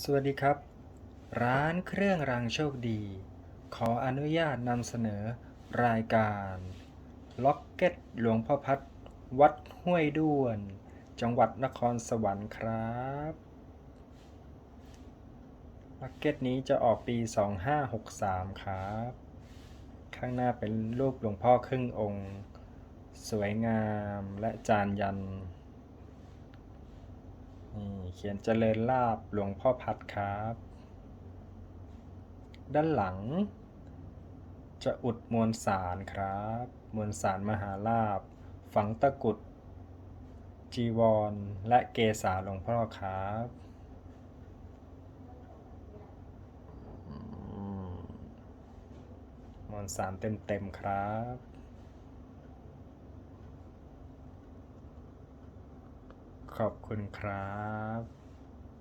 สวัสดีครับ ร้านเครื่องรางโชคดี ขออนุญาตนำเสนอรายการล็อกเก็ตหลวงพ่อพัด วัดห้วยด้วน จังหวัดนครสวรรค์ครับล็อกเก็ตนี้จะออกปี 2563 ครับ ข้างหน้าเป็นรูปหลวงพ่อครึ่งองค์ สวยงามและจานยันนี่ เขียนเจริญลาบหลวงพ่อพัดครับ ด้านหลัง จะอุดมวลสารครับ มวลสารมหาลาบ ฝังตะกุด จีวร และเกศาหลวงพ่อครับมวลสารเต็มๆครับ ขอบคุณครับ